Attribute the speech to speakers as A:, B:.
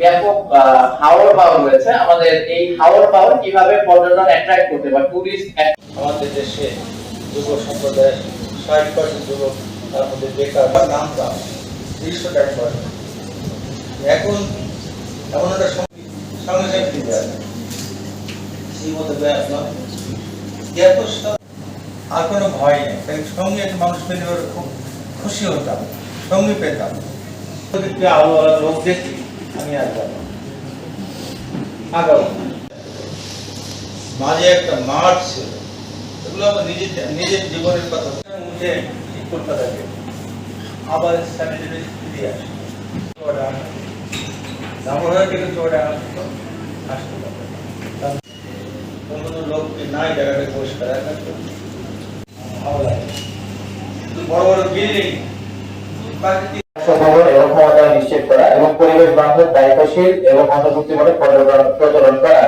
A: ব্যাপক আহ, হাওর পাওয়ার রয়েছে। আমাদের এই হাওর পাওয়ার কীভাবে পর্যটন অ্যাট্রাক্ট করতে বা টুরিস্ট
B: আমাদের দেশে যুব সম্প্রদায় ষাট পার্সেন্ট যুবক তার মধ্যে বেকার বা নাম দাম দৃশ্য এখন এমন একটা সঙ্গে সঙ্গে সঙ্গে সেই মতো ব্যাস নয় এত আর কোনো ভয় নেই। তাই সঙ্গে মানুষ পেলে খুব খুশি হতাম সঙ্গে পেতাম। মাঝে একটা মাঠ ছিল, এগুলো আমার নিজের নিজের জীবনের কথা। উঠে ঠিক কলকাতাকে আবার স্যানিটারি ফিরে আসে। থেকে লোককে নাই জায়গাটা পরিষ্কার ভালো লাগে বড় বড় বিল্ডিং প্রাকৃতিক
A: নিশ্চিত করা এবং পরিবেশ বান্ধব দায়িত্বশীল এবং অন্তর্ভুক্তিমূলক প্রচলন করা।